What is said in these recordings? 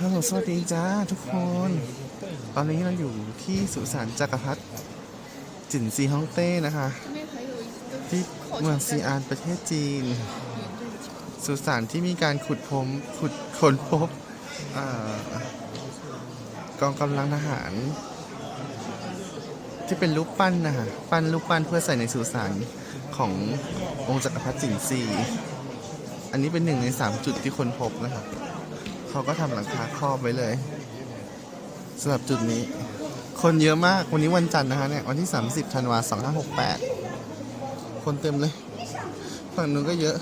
ฮัลโหลสวัสดีจ้าทุกคน ตอนนี้เราอยู่ที่สุสานจักรพรรดิจินซีฮ่องเต้นะคะ ที่เมืองซีอานประเทศจีน สุสานที่มีการขุดพบขุดค้นพบอกองกำลังทหาร ที่เป็นรูปปั้นนะคะปั้นรูปปั้นเพื่อใส่ในสุสานขององค์จักรพรรดิจินซี อันนี้เป็นหนึ่งในสามจุดที่ค้นพบนะคะ เขาก็ทำหลังคาครอบไว้เลยสำหรับจุดนี้ คนเยอะมาก วันนี้วันจันทร์นะคะเนี่ย วันที่ 30ธันวา2568คนเต็มเลย ฝั่งนู้นก็เยอะ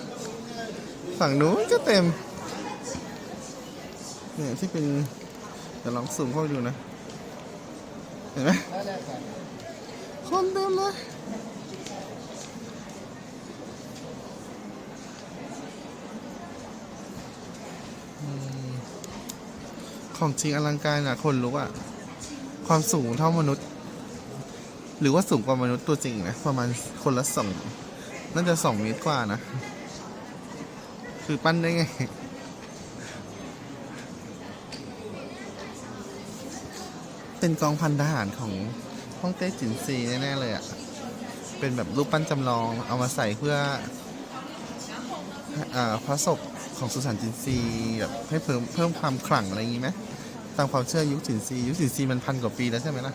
ฝั่งนู้นก็เต็ม เนี่ยที่เป็นเดี๋ยวลองซูมเข้าดูนะ เห็นไหมคนเต็มเลย ของจริงอลังการอะคนรู้อะความสูงเท่ามนุษย์ หรือว่าสูงกว่ามนุษย์ตัวจริงนะประมาณคนละสองน่าจะสองเมตรกว่านะ คือปั้นได้ไงเป็นกองพันทหารของฮ่องเต้จินซีแน่ๆเลยอะ เป็นแบบรูปปั้นจำลองเอามาใส่เพื่ออ่าพระศพของสุสานจินซีแบบให้เพิ่มเพิ่มความขลังอะไรอย่างงี้ไหม ตามความเชื่อยุคจินซียุคจินซีมันพันกว่าปีแล้วใช่ไหมล่ะ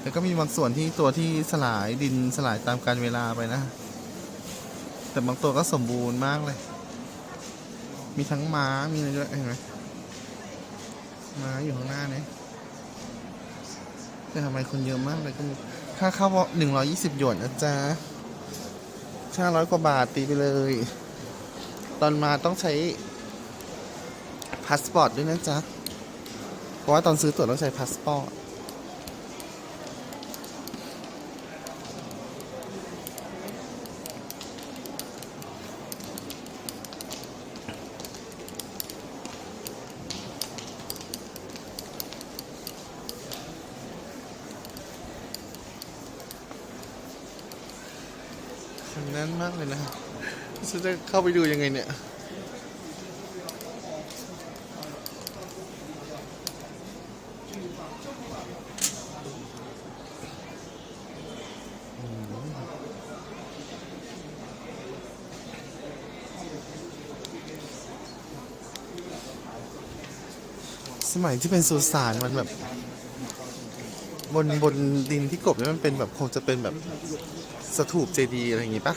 แล้วก็มีบางส่วนที่ตัวที่สลายดินสลายตามการเวลาไปนะ แต่บางตัวก็สมบูรณ์มากเลย มีทั้งม้ามีอะไรด้วยเห็นไหมม้าอยู่ข้างหน้าเนี่ยแต่ทำไมคนเยอะมากเลยก็มีค่าเข้าหนึ่งร้อยี่สิบหยวนนะจ๊ะห้าร้อยกว่าบาทตีไปเลย ตอนมาต้องใช้ พาสปอร์ตด้วยนะจ๊ะ เพราะว่าตอนซื้อตั๋วต้องใช้พาสปอร์ตนแน่นมากเลยนะฉันจะเข้าไปดูยังไงเนี่ย สมัยที่เป็นสุสานมันแบบ บนบนดินที่กบเนี่ยมันเป็นแบบคงจะเป็นแบบสถูปเจดีย์อะไรอย่างงี้ปะ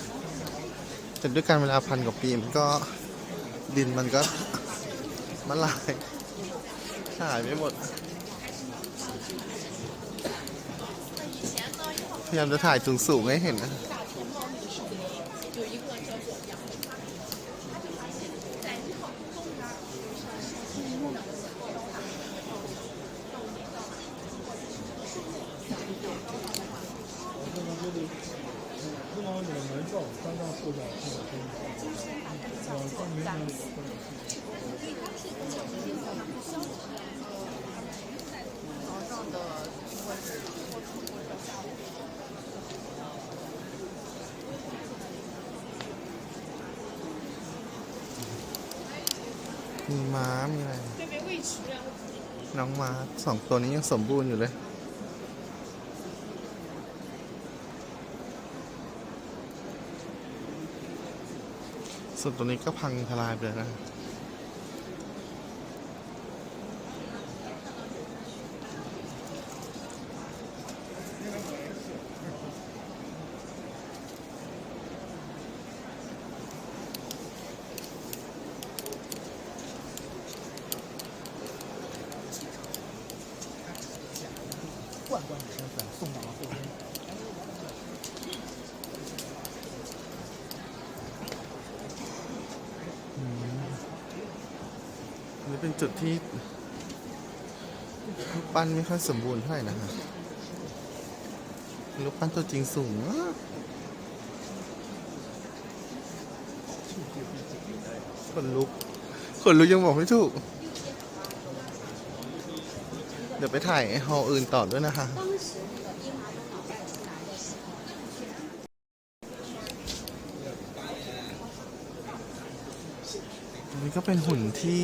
แต่ด้วยการเวลาพันกว่าปีมันก็ดินมันก็มันลายหายไม่หมด พยายามจะถ่ายสูงสูงๆให้เห็นนะ มีม้า มีอะไร น้องม้าสองตัวนี้ยังสมบูรณ์อยู่เลย ส่วนตัวนี้ก็พังทลายไปแล้วนะ 冠冠的身份送到了后边。 อันนี้เป็นจุดที่รูปปั้นไม่ค่อยสมบูรณ์เท่าไหร่นะฮะรูปปั้นตัวจริงสูงมากคนลุก คนลุกยังบอกไม่ถูก เดี๋ยวไปถ่ายฮอลอื่นต่อด้วยนะคะ นี่ก็เป็นหุ่นที่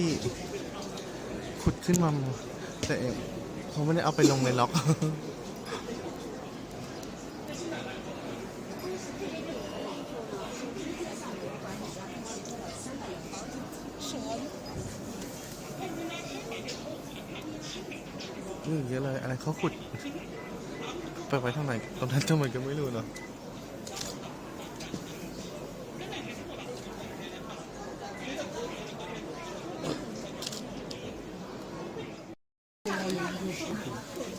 ขุดขึ้นมาแต่เขาไม่ได้เอาไปลงในล็อก นี่เยอะเลย อะไรเขาขุด ไปไว้ทางไหนตรงนั้นทำไมก็ไม่รู้เนาะ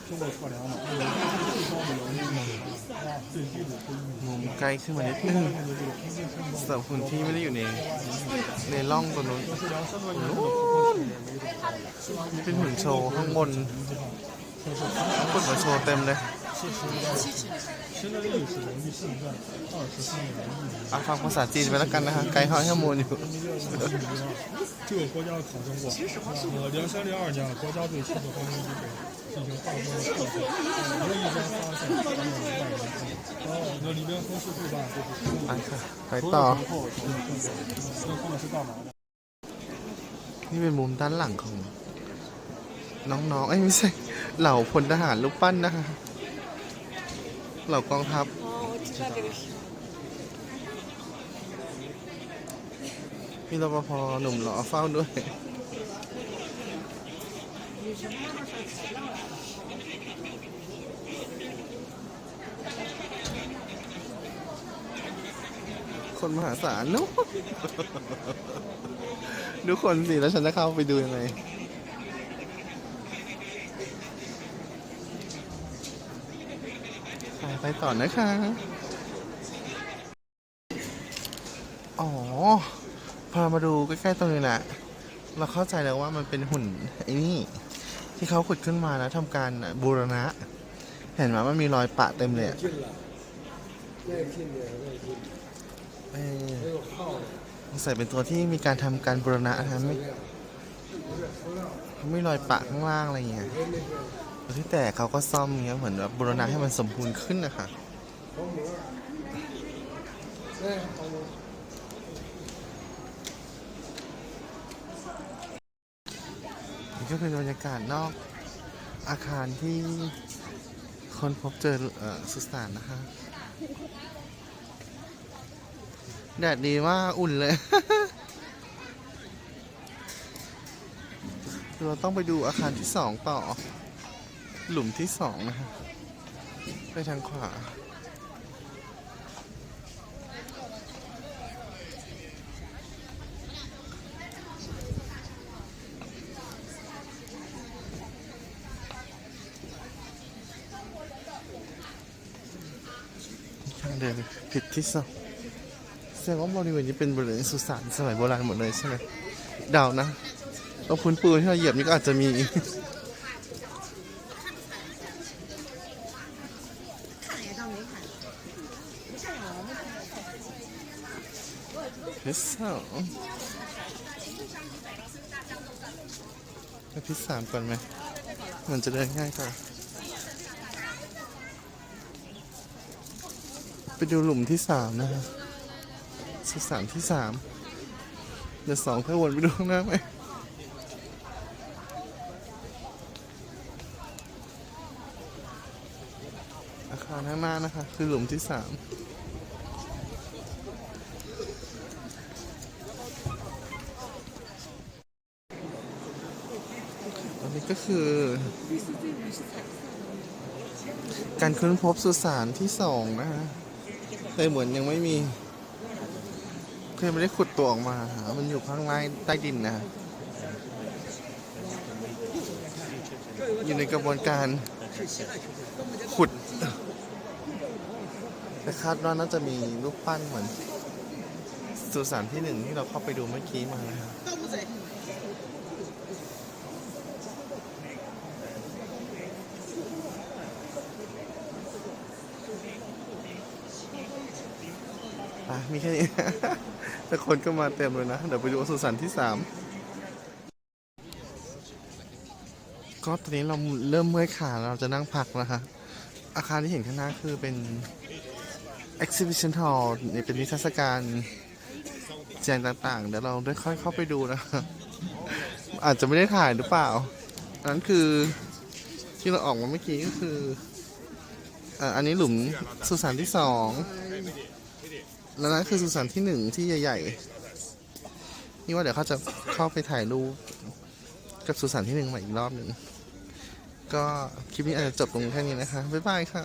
中国测量嘛，有最高的 有那个最低的是一米。 มุมใกล้ขึ้นมานิดนึงสำหรับหุ่นที่ไม่ได้อยู่ในในร่องตรงนู้น 测量相对来说的 เป็นหุ่นโชว์ข้างบนขุดมาโชว์เต็มเลย 现在历史人民现在二十三年一年。 อ่ะฟังภาษาจีนไปแล้วกันนะคะ ไกด์เขาให้ข้อมูลอยู่ 这个国家考证过，呃，两千零二年国家对七个方面基本 ไปต่อ นี่เป็นมุมด้านหลังของ น้องๆ เอ้ยไม่ใช่ เหล่าพลทหารลูกปั้นนะคะ เหล่ากองทัพ มีรปภหนุ่มหล่อเฝ้าด้วย คนมหาศาลนู้ดูคนสิ แล้วฉันจะเข้าไปดูยังไงไปต่อนะคะ อ๋อพอมาดูใกล้ๆตรงนี้นะ เราเข้าใจแล้วว่ามันเป็นหุ่น ไอ้นี่ ที่เขาขุดขึ้นมาแล้วทำการบูรณะ เห็นไหมมันมีรอยปะเต็มเลยอะเออสงสัยเป็นตัวที่มีการทำการบูรณะนะไม่ไม่รอยปะข้างล่างอะไรเงี้ยตัวที่แตกเขาก็ซ่อมเงี้ยเหมือนแบบบูรณะให้มันสมบูรณ์ขึ้นนะคะ นี่ก็เป็นบรรยากาศนอกอาคารที่คนพบเจอเออสุสานนะคะ แดดดีว่ากอุ่นเลย เราต้องไปดูอาคารที่สองต่อ หลุมที่สองนะฮะไปทางขวา ทางเดินผิดที่สุดแสดงว่าบริเวณนี้เป็นบริเวณสุสานสมัยโบราณหมดเลยใช่ไหมดาวนะแล้วพื้นปูนที่เราเหยียบนี่ก็อาจจะมีพิซซ่าพิซซ่าก่อนไหมมันจะเดินง่ายกว่า ไปดูหลุมที่สามนะฮะสุสานที่สามเดี๋ยวสองค่อยวนไปดูข้างหน้าไหมอาคารข้างหน้านะคะ คือหลุมที่สามอันนี้ก็คือ การค้นพบสุสานที่สองนะฮะ แต่เหมือนยังไม่มีเคยไม่ได้ขุดตัวออกมาหามันอยู่ข้างล่างใต้ดินนะ อยู่ในกระบวนการขุดแต่คาดว่าน่าจะมีรูปปั้นเหมือนสุสานที่หนึ่งที่เราเข้าไปดูเมื่อกี้มานะครับ มีแค่นี้ แต่คนก็มาเต็มเลยนะ เดี๋ยวไปดูสุสานที่สามก็ตอนนี้เราเริ่มเมื่อยขาเราจะนั่งพักแล้วค่ะอาคารที่เห็นข้างหน้าคือเป็น exhibition hall นี่เป็นนิทรรศการแจงต่างๆ เดี๋ยวเราได้ค่อยเข้าไปดูนะะอาจจะไม่ได้ถ่ายหรือเปล่าอันนั้นคือที่เราออกมาเมื่อกี้ก็คืออันนี้หลุมสุสานที่สอง แล้วนั่นคือสุสานที่หนึ่งที่ใหญ่ ๆ นี่ว่าเดี๋ยวเขาจะเข้าไปถ่ายรูปกับสุสานที่หนึ่งใหม่อีกรอบหนึ่ง ก็คลิปนี้อาจจะจบตรงแค่นี้นะคะ บ๊ายบายค่ะ